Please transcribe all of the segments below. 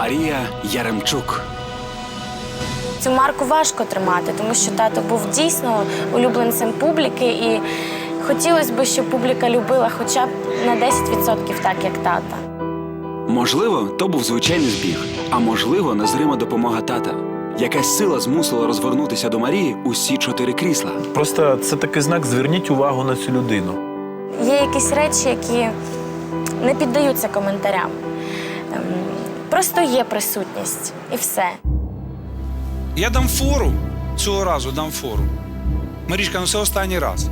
Марія Яремчук. Цю марку важко тримати, тому що тато був дійсно улюбленцем публіки, і хотілося б, щоб публіка любила хоча б на 10% так, як тата. Можливо, то був звичайний збіг, а можливо, незрима допомога тата. Якась сила змусила розвернутися до Марії усі чотири крісла. Просто це такий знак. Зверніть увагу на цю людину. Є якісь речі, які не піддаються коментарям. Просто є присутність і все. Я дам фору цього разу, дам фору. Марічка, ну це останній раз.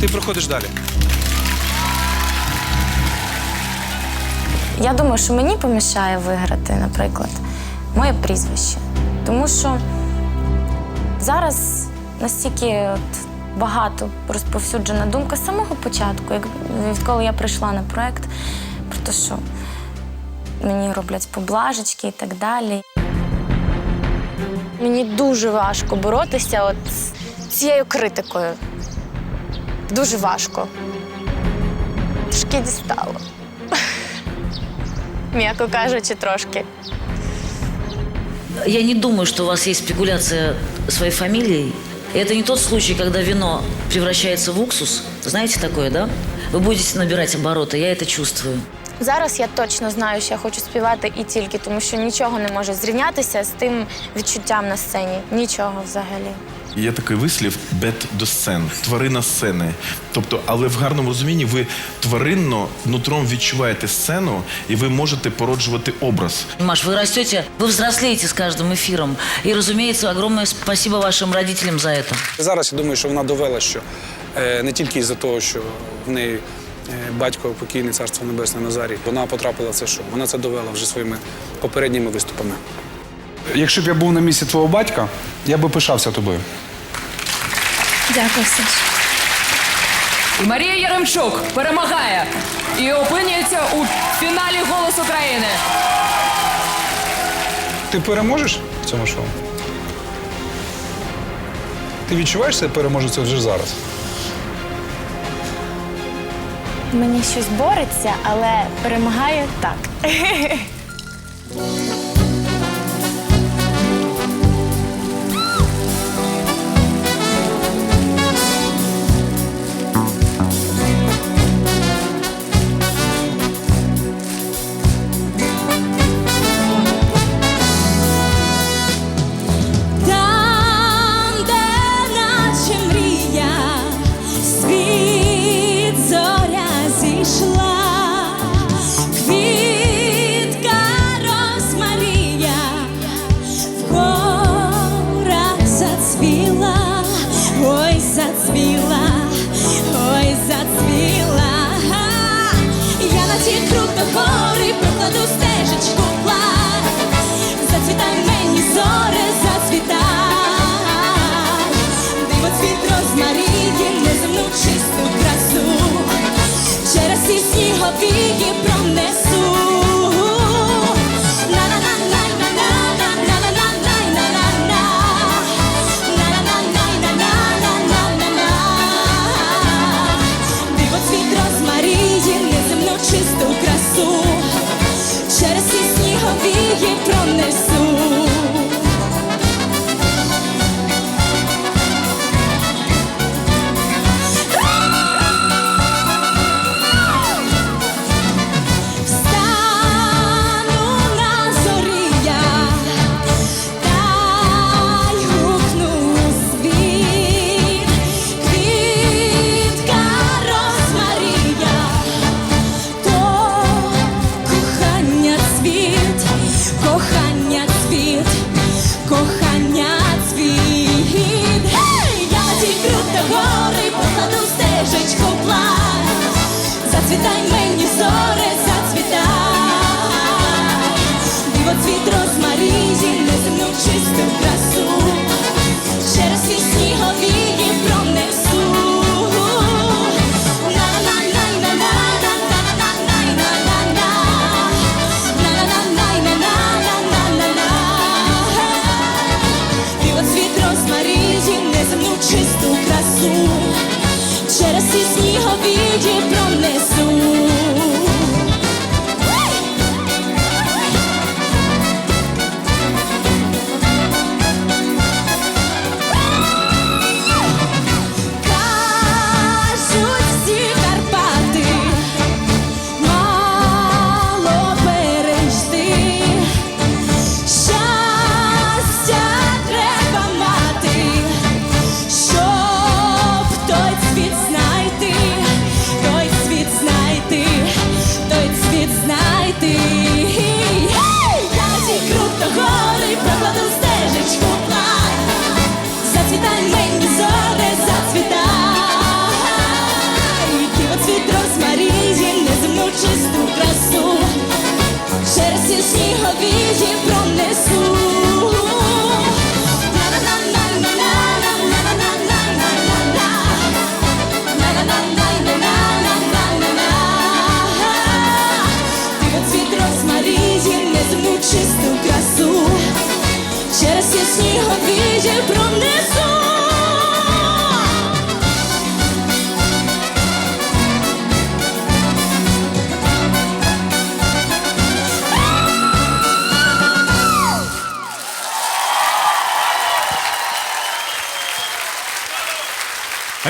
Ти проходиш далі. Я думаю, що мені помішає виграти, наприклад, моє прізвище. Тому що зараз настільки от багато розповсюджена думка з самого початку, як відколи я прийшла на проект, про те, що мені роблять поблажечки і так далі. Мені дуже важко боротися от з цією критикою. Дуже важко. Трошки дістало. М'яко кажучи, трошки. Я не думаю, что у вас есть спекуляция своей фамилией. И это не тот случай, когда вино превращается в уксус. Знаете такое, да? Вы будете набирать обороты, я это чувствую. Зараз я точно знаю, що я хочу співати і тільки, тому що нічого не може зрівнятися з тим відчуттям на сцені. Нічого взагалі. Є такий вислів бет до сцен, тварина сцени. Тобто, але в гарному розумінні ви тваринно нутром відчуваєте сцену і ви можете породжувати образ. Маш, вы растете, вы взрослеете с каждым эфиром. И, разумеется, огромное спасибо вашим родителям за это. Зараз я думаю, що вона довела, що е, не тільки із-за того, що в неї е, батько покійний царство небесне Назарій, вона потрапила в це шоу. Вона це довела вже своїми попередніми виступами. Якщо б я був на місці твого батька, я би пишався тобою. Дякую, Саш. Марія Яремчук перемагає і опинюється у фіналі Голос України. Ти переможеш в цьому шоу? Ти відчуваєш себе переможеця вже зараз? Мені щось бореться, але перемагає так.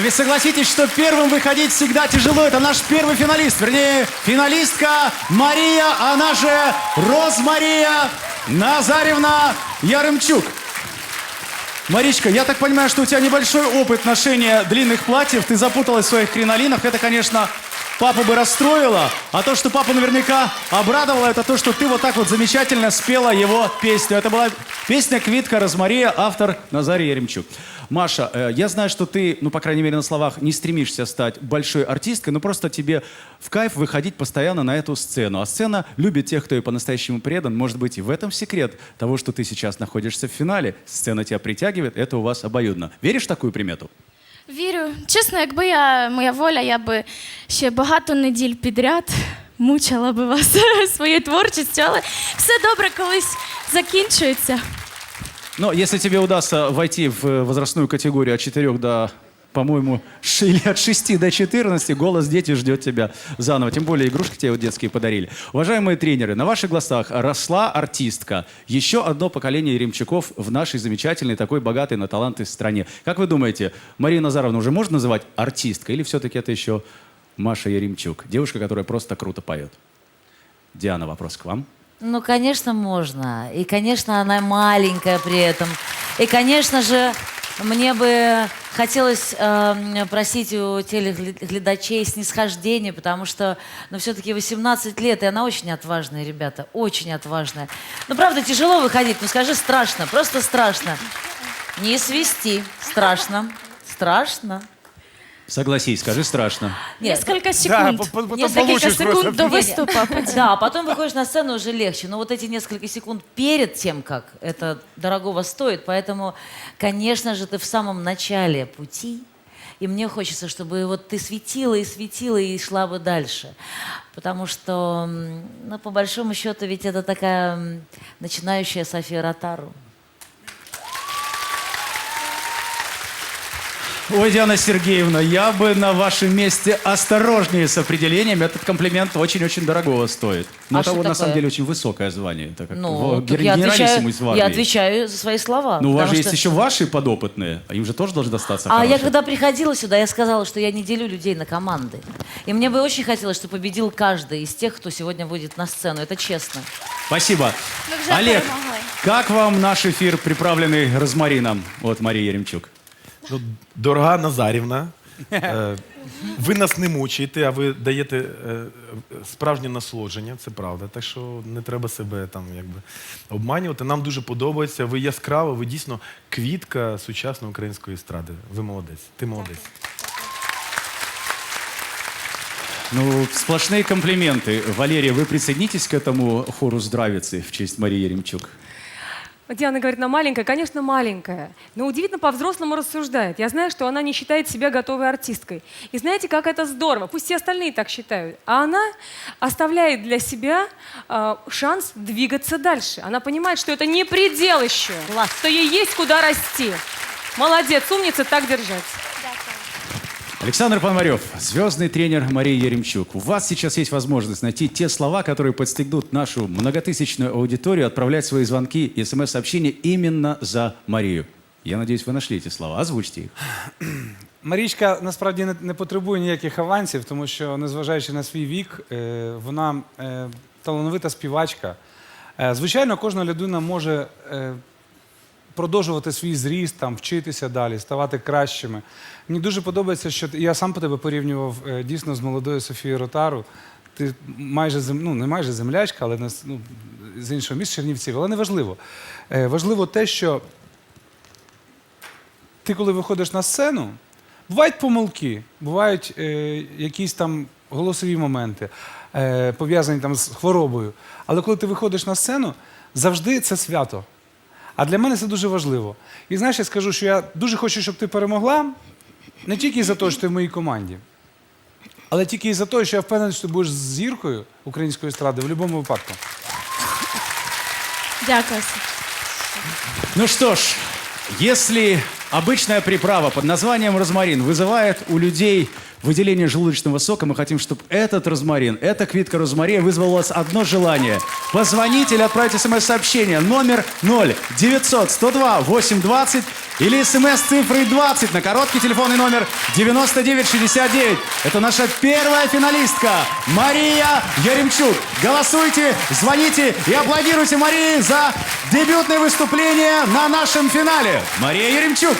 ведь согласитесь, что первым выходить всегда тяжело. Это наш первый финалист, вернее, финалистка Мария, она же Розмария Назаревна Ярымчук. Маричка, я так понимаю, что у тебя небольшой опыт ношения длинных платьев. Ты запуталась в своих кринолинах. Это, конечно, папу бы расстроило. А то, что папу наверняка обрадовало, это то, что ты вот так вот замечательно спела его песню. Это была песня «Квитка Розмария», автор Назарий Яремчук. Маша, э, я знаю, что ты, ну, по крайней мере, на словах не стремишься стать большой артисткой, но просто тебе в кайф выходить постоянно на эту сцену. А сцена любит тех, кто ей по-настоящему предан. Может быть, и в этом секрет того, что ты сейчас находишься в финале. Сцена тебя притягивает, это у вас обоюдно. Веришь в такую примету? Вірю. Чесно, якби я моя воля, я би ще багато неділь підряд мучила би вас своєю творчістю, але все добре колись закінчується. Но если тебе удастся войти в э, возрастную категорию от 4 до, по-моему, или от 6 до 14, голос дети ждет тебя заново. Тем более игрушки тебе вот детские подарили. Уважаемые тренеры, на ваших глазах росла артистка. Еще одно поколение Ремчаков в нашей замечательной, такой богатой на таланты стране. Как вы думаете, Мария Назаровна уже можно называть артисткой? Или все-таки это еще Маша Яремчук? Девушка, которая просто круто поет. Диана, вопрос к вам. Ну, конечно, можно. И, конечно, она маленькая при этом. И, конечно же, мне бы хотелось э, просить у телеглядачей снисхождения, потому что, ну, все-таки 18 лет, и она очень отважная, ребята, очень отважная. Ну, правда, тяжело выходить, ну, скажи, страшно, просто страшно. Не свисти, страшно, страшно. Согласись, скажи страшно. Нет, Несколько секунд. Несколько секунд до виступу. Да, потом выходишь на сцену уже легче. Но вот эти несколько секунд перед тем, как это дорогого стоит, поэтому, конечно же, ты в самом начале пути, и мне хочется, чтобы вот ты светила и светила и шла бы дальше. Потому что, м, ну, по большому счету, ведь это такая м, начинающая София Ротару. Ой, Диана Сергеевна, я бы на вашем месте осторожнее с определением. Этот комплимент очень-очень дорогого стоит. Но А это что вот, на самом деле очень высокое звание. Это как Ну, гер- я отвечаю, я отвечаю за свои слова. Но у вас же есть что- еще ваши подопытные, а им же тоже должен достаться А я хороший. когда приходила сюда, я сказала, что я не делю людей на команды. И мне бы очень хотелось, чтобы победил каждый из тех, кто сегодня выйдет на сцену. Это честно. Спасибо. Олег, как вам наш эфир, приправленный розмарином от Марии Еремчук? Ну, дорога Назарівна, е, ви нас не мучаєте, а ви даєте е, справжнє насолодження, це правда. Так що не треба себе там якби обманювати. Нам дуже подобається. Ви яскрава, ви дійсно квітка сучасної української естради. Ви молодець. Ти молодець. Ну, сплошные комплименты. Валерия, вы присоединитесь к этому хору здравицы в честь Марии Еремчук? Диана говорит, она маленькая. Конечно, маленькая. Но удивительно по-взрослому рассуждает. Я знаю, что она не считает себя готовой артисткой. И знаете, как это здорово. Пусть все остальные так считают. А она оставляет для себя э, шанс двигаться дальше. Она понимает, что это не предел еще. Класс. Что ей есть куда расти. Молодец, умница, так держать. Александр Пономарев, звездный тренер Марии Еремчук. У вас сейчас есть возможность найти те слова, которые подстегнут нашу многотысячную аудиторию отправлять свои звонки и смс-сообщения именно за Марию. Я надеюсь, вы нашли эти слова. Озвучьте их. Марічка насправді не, не потребує ніяких авансів, тому що, незважаючи на свій вік, е, вона е, талановита співачка. Е, звичайно, кожна людина може е, продовжувати свій зріст, там, вчитися далі, ставати кращими. Мені дуже подобається, що я сам по тебе порівнював е, дійсно з молодою Софією Ротару. Ти майже зем- ну, не майже землячка, але ну, з іншого міста Чернівців. Але не важливо. Е, важливо те, що ти, коли виходиш на сцену, бувають помилки, бувають е, якісь там голосові моменти, пов'язані там з хворобою. Але коли ти виходиш на сцену, завжди це свято. А для мене це дуже важливо. І знаєш, я скажу, що я дуже хочу, щоб ти перемогла, не тільки за те, що ти в моїй команді, але тільки і за те, що я впевнений, що ти будеш зіркою української естради в будь-якому випадку. Дякую. Ну что ж, если обычная приправа под названием розмарин вызывает у людей выделение желудочного сока, мы хотим, чтобы этот розмарин, эта квитка розмария вызвала у вас одно желание. Позвоните или отправьте смс-сообщение номер 0 900 102 820 или смс цифрой 20 на короткий телефонный номер 9969. Это наша первая финалистка Мария Яремчук. Голосуйте, звоните и аплодируйте Марии за дебютное выступление на нашем финале. Мария Яремчук.